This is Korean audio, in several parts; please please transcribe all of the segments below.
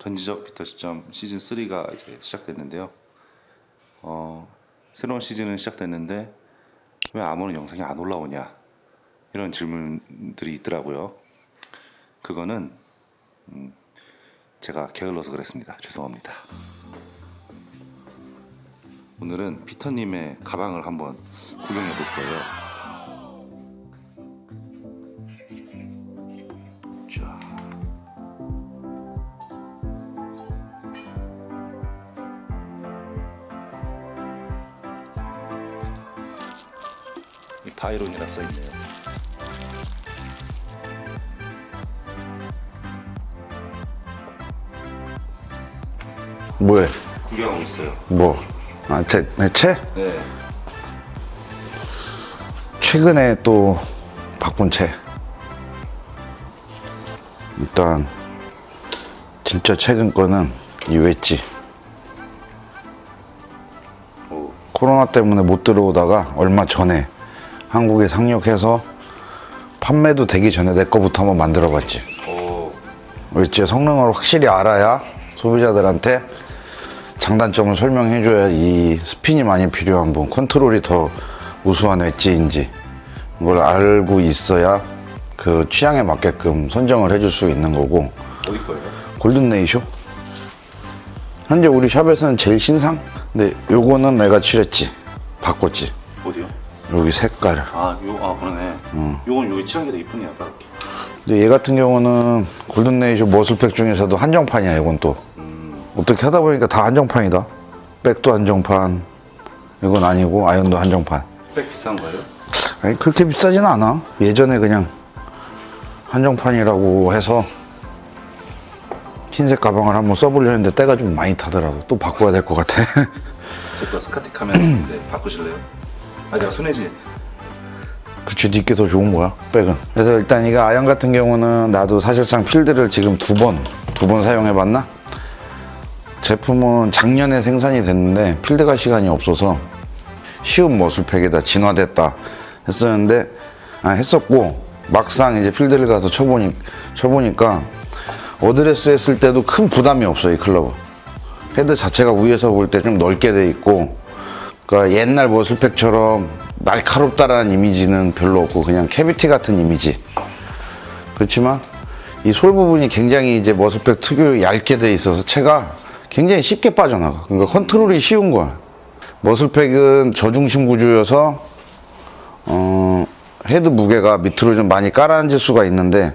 전지적 피터 시점 시즌 3가 이제 시작됐는데요. 어, 새로운 시즌은 시작됐는데 왜 아무런 영상이 안 올라오냐 이런 질문들이 있더라고요. 그거는 음, 제가 게을러서 그랬습니다. 죄송합니다. 오늘은 피터님의 가방을 한번 구경해 볼 거예요. 바이론이라 써 있네요. 뭐해? 구경하고 있어요. 뭐? 아, 제, 내 채? 네. 최근에 또 바꾼 채. 일단 진짜 최근 거는 이 웨지. 오, 코로나 때문에 못 들어오다가 얼마 전에 한국에 상륙해서 판매도 되기 전에 내 거부터 한번 만들어 봤지. 오, 웨지의 성능을 확실히 알아야 소비자들한테 장단점을 설명해 줘야 이 스핀이 많이 필요한 분, 컨트롤이 더 우수한 웨지인지 이걸 알고 있어야 그 취향에 맞게끔 선정을 해줄 수 있는 거고 어디 거예요? 골든 레이쇼 현재 우리 샵에서는 제일 신상 근데 요거는 내가 칠했지 바꿨지 어디요? 여기 색깔. 아, 요, 아 그러네. 요건 요게 칠한 게 더 이쁘네요, 빠르게. 근데 얘 같은 경우는 골든 레이쇼 머슬팩 중에서도 한정판이야 이건 또. 어떻게 하다 보니까 다 한정판이다. 백도 한정판 이건 아니고 아연도 한정판. 백 비싼 거예요? 아니 그렇게 비싸진 않아. 예전에 그냥 한정판이라고 해서 흰색 가방을 한번 써보려 했는데 때가 좀 많이 타더라고. 또 바꿔야 될 것 같아. 제거 스카틱 하면인데 바꾸실래요? 아, 내가 손해지. 그치 니께 더 좋은 거야 백은. 그래서 일단 이거 아연 같은 경우는 나도 사실상 필드를 지금 두 번 두 번 사용해 봤나? 제품은 작년에 생산이 됐는데 필드가 시간이 없어서 쉬운 머슬팩에다 진화됐다 했었는데 아, 했었고 막상 이제 필드를 가서 쳐보니 쳐보니까 어드레스 했을 때도 큰 부담이 없어 이 클럽은. 헤드 자체가 위에서 볼 때 좀 넓게 돼 있고 그러니까 옛날 머슬팩처럼 날카롭다라는 이미지는 별로 없고 그냥 캐비티 같은 이미지. 그렇지만 이 솔 부분이 굉장히 이제 머슬팩 특유 얇게 돼 있어서 채가 굉장히 쉽게 빠져나가. 그러니까 컨트롤이 쉬운 거야. 머슬팩은 저중심 구조여서 어, 헤드 무게가 밑으로 좀 많이 깔아앉을 수가 있는데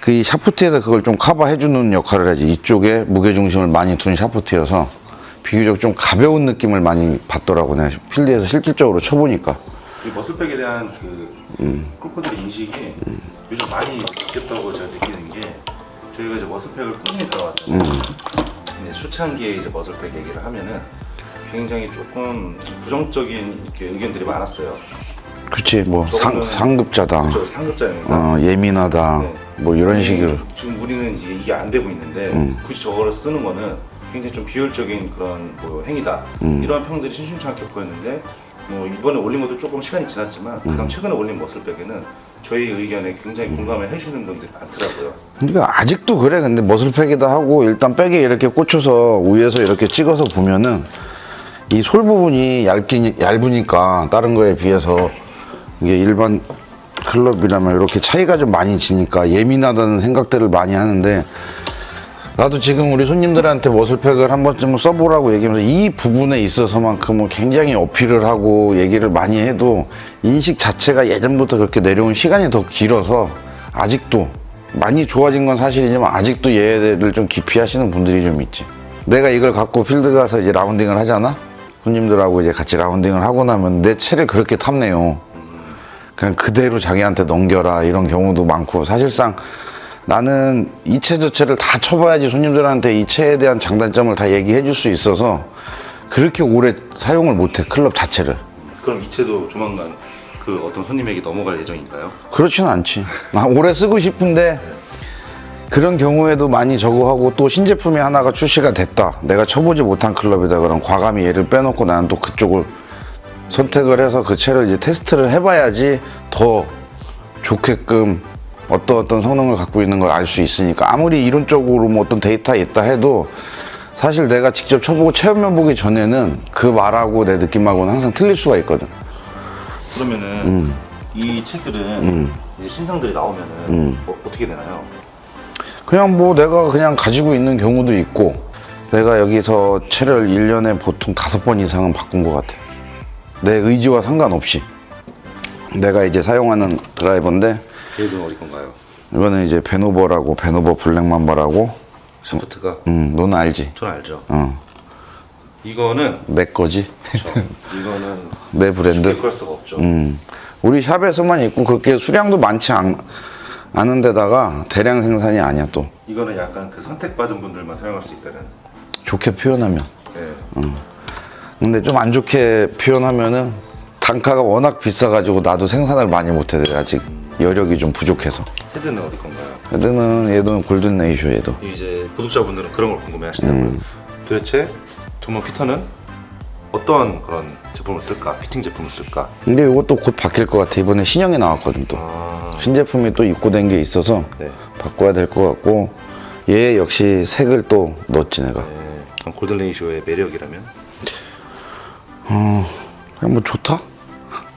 그 이 샤프트에서 그걸 좀 커버해주는 역할을 하지. 이쪽에 무게 중심을 많이 둔 샤프트여서 비교적 좀 가벼운 느낌을 많이 받더라고 내가 필드에서 실질적으로 쳐보니까 이 머슬팩에 대한 그 골퍼들의 인식이 요즘 많이 바뀌었다고 제가 느끼는 게 저희가 이제 머슬팩을 꾸준히 들어왔잖아요. 근데 초창기에 이제 머슬팩 얘기를 하면은 굉장히 조금 부정적인 이렇게 의견들이 많았어요. 그치 뭐 상, 저거는- 상급자다 저 상급자입니다. 어, 예민하다 네. 뭐 이런 식으로 지금 우리는 이제 이게 안 되고 있는데 굳이 저거를 쓰는 거는 굉장히 좀 비효율적인 그런 뭐 행위다. 이런 평들이 심심찮게 보였는데 뭐 이번에 올린 것도 조금 시간이 지났지만 가장 최근에 올린 머슬백에는 저희 의견에 굉장히 공감을 해주는 분들이 많더라고요. 그러니까 아직도 그래? 근데 머슬팩이다 하고 일단 백에 이렇게 꽂혀서 위에서 이렇게 찍어서 보면은 이 솔 부분이 얇기, 얇으니까 다른 거에 비해서 이게 일반 클럽이라면 이렇게 차이가 좀 많이 지니까 예민하다는 생각들을 많이 하는데 나도 지금 우리 손님들한테 머슬팩을 한 번쯤 써보라고 얘기하면서 이 부분에 있어서만큼은 굉장히 어필을 하고 얘기를 많이 해도 인식 자체가 예전부터 그렇게 내려온 시간이 더 길어서 아직도 많이 좋아진 건 사실이지만 아직도 얘를 좀 기피하시는 분들이 좀 있지. 내가 이걸 갖고 필드 가서 이제 라운딩을 하잖아? 손님들하고 이제 같이 라운딩을 하고 나면 내 채를 그렇게 탐내요. 그냥 그대로 자기한테 넘겨라 이런 경우도 많고 사실상 나는 이 채 저 채를 다 쳐봐야지 손님들한테 이 채에 대한 장단점을 다 얘기해 줄 수 있어서 그렇게 오래 사용을 못해 클럽 자체를. 그럼 이체도 조만간 그 어떤 손님에게 넘어갈 예정인가요? 그렇지는 않지. 나 오래 쓰고 싶은데 그런 경우에도 많이 저거 하고 또 신제품이 하나가 출시가 됐다. 내가 쳐보지 못한 클럽이다. 그럼 과감히 얘를 빼놓고 나는 또 그쪽을 선택을 해서 그 채를 이제 테스트를 해봐야지 더 좋게끔 어떤 어떤 성능을 갖고 있는 걸 알 수 있으니까 아무리 이론적으로 뭐 어떤 데이터 있다 해도 사실 내가 직접 쳐보고 체험해 보기 전에는 그 말하고 내 느낌하고는 항상 틀릴 수가 있거든. 그러면은 음. 이 책들은 이제 신상들이 나오면은 음. 어, 어떻게 되나요? 그냥 뭐 내가 그냥 가지고 있는 경우도 있고 내가 여기서 채를 1년에 보통 다섯 번 이상은 바꾼 것 같아. 내 의지와 상관없이. 내가 이제 사용하는 드라이버인데 얘는 어디 건가요? 이거는 이제 베노버라고 베노버 블랙맘바라고 샤프트가 음, 너는 알지? 전 알죠. 어, 이거는 내 거지. 저, 이거는 내 브랜드. 구할 수가 없죠. 음, 우리 샵에서만 있고 그렇게 수량도 많지 않, 않은 데다가 대량 생산이 아니야 또. 이거는 약간 그 선택받은 분들만 사용할 수 있다는. 좋게 표현하면. 네. 근데 좀 안 좋게 표현하면은 단가가 워낙 비싸가지고 나도 생산을 많이 못해. 내가 아직 여력이 좀 부족해서. 헤드는 어디 건가요? 얘는 얘도 골든 레이쇼 얘도. 이제 구독자분들은 그런 걸 궁금해 하시더라고요. 음. 도대체 조모 피터는 어떤 그런 제품을 쓸까? 피팅 제품을 쓸까? 근데 이것도 곧 바뀔 것 같아. 이번에 신형이 나왔거든 또. 아, 신제품이 또 입고된 게 있어서 네. 바꿔야 될 것 같고 얘 역시 색을 또 넣었지 내가. 네. 그럼 골든 레이쇼의 매력이라면? 그냥 뭐 좋다?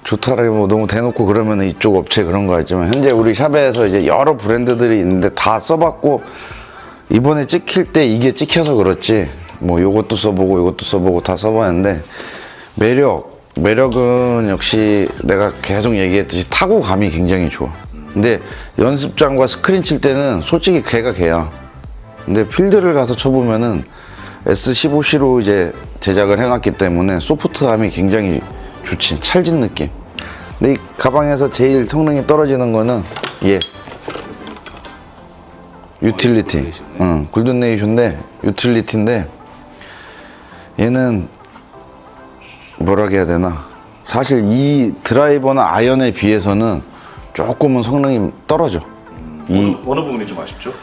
좋다라기 뭐 너무 대놓고 그러면 이쪽 업체 그런 거 하지만 현재 우리 샵에서 이제 여러 브랜드들이 있는데 다 써봤고 이번에 찍힐 때 이게 찍혀서 그렇지. 뭐 요것도 써보고 요것도 써보고 다 써봤는데 매력 매력은 역시 내가 계속 얘기했듯이 타구감이 굉장히 좋아. 근데 연습장과 스크린 칠 때는 솔직히 걔가 걔야. 근데 필드를 가서 쳐보면은 S15C로 이제 제작을 해놨기 때문에 소프트함이 굉장히 좋지 찰진 느낌. 근데 이 가방에서 제일 성능이 떨어지는 거는 얘. 유틸리티. 응, 골든네이션인데 유틸리티인데 얘는 뭐라 해야 되나? 사실 이 드라이버나 아이언에 비해서는 조금은 성능이 떨어져. 이 어느, 어느 부분이 좀 아쉽죠?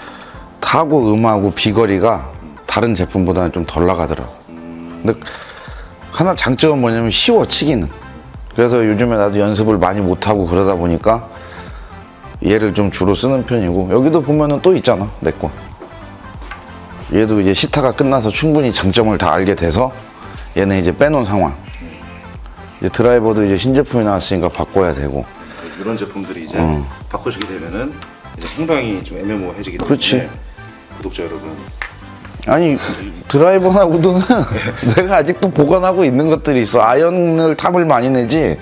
타고 음하고 비거리가 다른 제품보다는 좀 덜 나가더라고. 근데 하나 장점은 뭐냐면 쉬워 치기는. 그래서 요즘에 나도 연습을 많이 못 하고 그러다 보니까 얘를 좀 주로 쓰는 편이고 여기도 보면은 또 있잖아 내 거. 얘도 이제 시타가 끝나서 충분히 장점을 다 알게 돼서 얘는 이제 빼놓은 상황. 이제 드라이버도 이제 신제품이 나왔으니까 바꿔야 되고. 이런 제품들이 이제 음. 바꾸시게 되면은 이제 행방이 좀 애매모호해지기 때문에 그렇지. 구독자 여러분 아니 드라이버나 우드는 내가 아직도 보관하고 있는 것들이 있어 아연을 탑을 많이 내지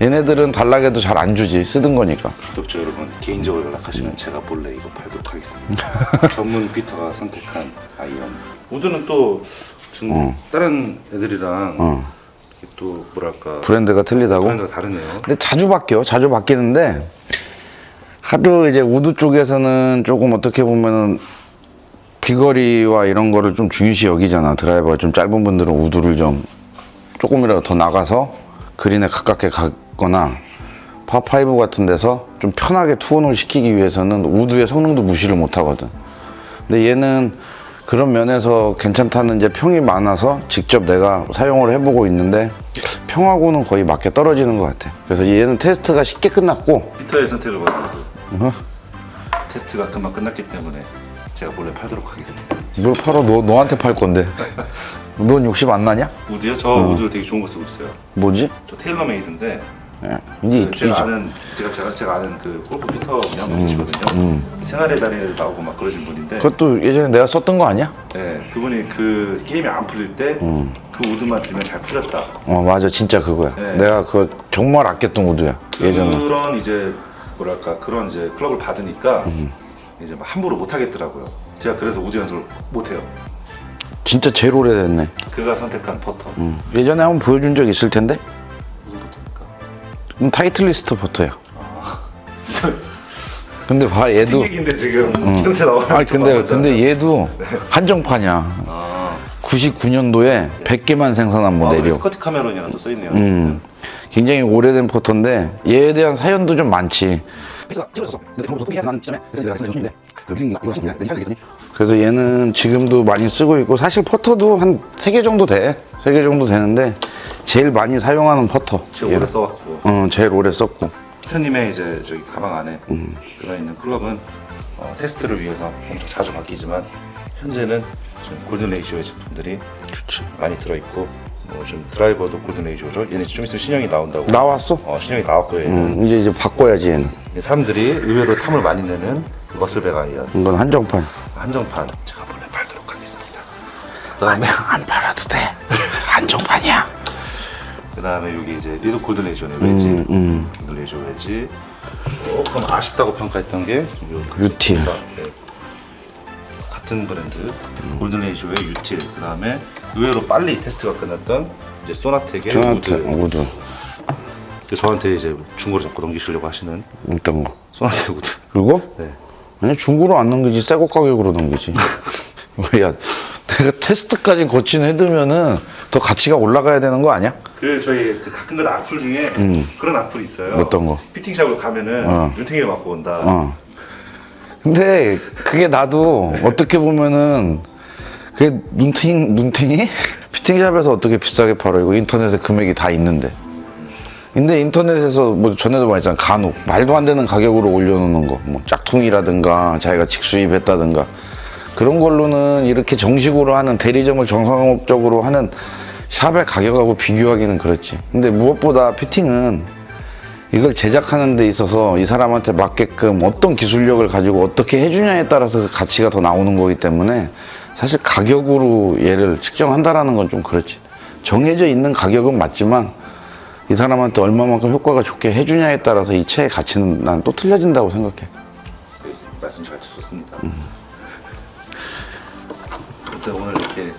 얘네들은 단락에도 잘 안 주지 쓰던 거니까 구독자 여러분 개인적으로 음. 연락하시면 제가 몰래 이거 팔도록 하겠습니다. 전문 피터가 선택한 아이언. 우드는 또 지금 다른 애들이랑 어. 또 뭐랄까 브랜드가 틀리다고 브랜드가 다르네요. 근데 자주 바뀌어 자주 바뀌는데 하도 이제 우드 쪽에서는 조금 어떻게 보면은 비거리와 이런 거를 좀 중요시 여기잖아. 드라이버가 좀 짧은 분들은 우드를 좀 조금이라도 더 나가서 그린에 가깝게 가거나 파5 같은 데서 좀 편하게 투혼을 시키기 위해서는 우드의 성능도 무시를 못 하거든. 근데 얘는 그런 면에서 괜찮다는 이제 평이 많아서 직접 내가 사용을 해보고 있는데 평하고는 거의 맞게 떨어지는 것 같아. 그래서 얘는 테스트가 쉽게 끝났고 피터의 선택을 받아도 테스트가 금방 끝났기 때문에 제가 몰래 팔도록 하겠습니다. 뭘 팔아 너, 너한테 팔 건데 넌 욕심 안 나냐? 우드요? 저 어. 우드 되게 좋은 거 쓰고 있어요. 뭐지? 저 테일러메이드인데 예, 이제 그 제가. 아는 제가 제가 제가 아는 그 골프 피터 분이 한분 계시거든요. 생활의 달인에도 나오고 막 그러신 분인데, 음, 그것도 예전에 내가 썼던 거 아니야? 네, 그분이 그 게임이 안 풀릴 때 그 우드만 들면 잘 풀렸다. 어 맞아 진짜 그거야 네. 내가 그거 정말 아꼈던 우드야 예전에 그런 이제 뭐랄까 그런 이제 클럽을 받으니까 음. 이제 막 함부로 못 하겠더라고요. 제가 그래서 우드 연습을 못 해요. 진짜 제일 오래됐네 그가 선택한 퍼터 음. 예전에 한번 보여준 적 있을 텐데 무슨 퍼터입니까? 음, 타이틀리스트 포토야 근데 봐 얘도 팀 얘기인데 지금 기성체 나와요. 아니 근데 근데 얘도 한정판이야 아, 99년도에 100개만 생산한 아 모델이요 스커트 카메론이랑 또 써있네요. 음, 굉장히 오래된 포터인데 얘에 대한 사연도 좀 많지. 그래서 얘는 지금도 많이 쓰고 있고 사실 퍼터도 한 세 개 정도 돼. 세 개 정도 되는데 제일 많이 사용하는 퍼터. 제가 오래 써왔고 어, 제일 오래 썼고. 피터님의 이제 저기 가방 안에 들어있는 클럽은 어, 테스트를 위해서 엄청 자주 바뀌지만 현재는 지금 골든 레이시오의 제품들이 많이 들어있고 뭐좀 드라이버도 골든 레이시오죠. 얘는 좀 있으면 신형이 나온다고. 나왔어? 어 신형이 나왔고요. 얘는 음, 이제 이제 바꿔야지 얘는. 사람들이 의외로 탐을 많이 내는 머슬백 아이언 이건 한정판. 한정판 제가 몰래 팔도록 하겠습니다. 그다음에 안 팔아도 돼. 한정판이야. 그다음에 여기 이제 얘도 골든 레이저네 웨지 음. 골든 레이저 웨지 조금 아쉽다고 평가했던 게 요- 유틸. 그래서, 네. 같은 브랜드 골든 레이저의 유틸 그다음에 의외로 빨리 테스트가 끝났던 이제 소나텍의 우드 우드 그 저한테 이제 중고로 자꾸 넘기시려고 하시는 어떤 거. 우드 그리고 네. 아니 중고로 안 넘기지 새 거 가격으로 넘기지. 야 내가 테스트까지 거친 해두면은 더 가치가 올라가야 되는 거 아니야? 그 저희 그 가끔가다 악플 중에 그런 악플이 있어요 음. 어떤 거? 피팅샵을 가면은 어. 눈탱이를 맞고 온다 어. 근데 그게 나도 어떻게 보면은 그게 눈탱 눈탱이 피팅샵에서 어떻게 비싸게 팔아 이거 인터넷에 금액이 다 있는데. 근데 인터넷에서 뭐 전에도 말했잖아 간혹 말도 안 되는 가격으로 올려놓는 거, 뭐 짝퉁이라든가 자기가 직수입했다든가 그런 걸로는 이렇게 정식으로 하는 대리점을 정상적으로 하는 샵의 가격하고 비교하기는 그렇지. 근데 무엇보다 피팅은 이걸 제작하는 데 있어서 이 사람한테 맞게끔 어떤 기술력을 가지고 어떻게 해주냐에 따라서 그 가치가 더 나오는 거기 때문에 사실 가격으로 얘를 측정한다라는 건 좀 그렇지. 정해져 있는 가격은 맞지만 이 사람한테 얼마만큼 효과가 좋게 해주냐에 따라서 이 채의 가치는 난 또 틀려진다고 생각해. 네, 말씀 잘 주셨습니다. 아무튼 오늘 이렇게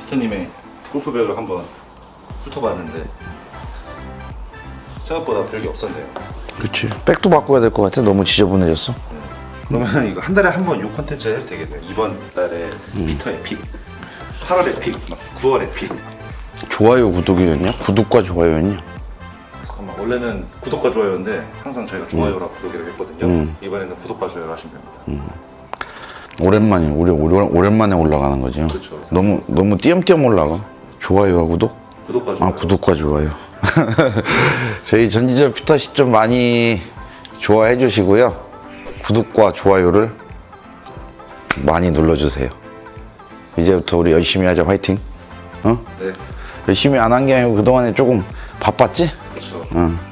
피터님의 골프백을 한번 훑어봤는데 생각보다 별게 없었네요. 그렇지. 백도 바꿔야 될 것 같아. 너무 지저분해졌어. 그러면 이거 한 달에 한번이 컨텐츠 해도 되겠네요. 이번 달에 피터의 픽, 8월의 픽, 막 9월의 픽. 좋아요 구독이었냐? 구독과 좋아요였냐? 잠깐만 원래는 구독과 좋아요인데 항상 저희가 좋아요랑 구독이라고 했거든요. 이번에는 구독과 좋아요 하시면 됩니다. 오랜만에 우리 오래- 오랜만에 올라가는 거지. 그렇죠. 너무 너무 띄엄띄엄 올라가. 좋아요와 구독? 구독과 좋아요. 아 구독과 좋아요. 저희 전지적 피터시 좀 많이 좋아해 주시고요. 구독과 좋아요를 많이 눌러주세요. 이제부터 우리 열심히 하자 화이팅. 어? 네, 열심히 안 한 게 아니고 그동안에 조금 바빴지? 그렇죠. 어.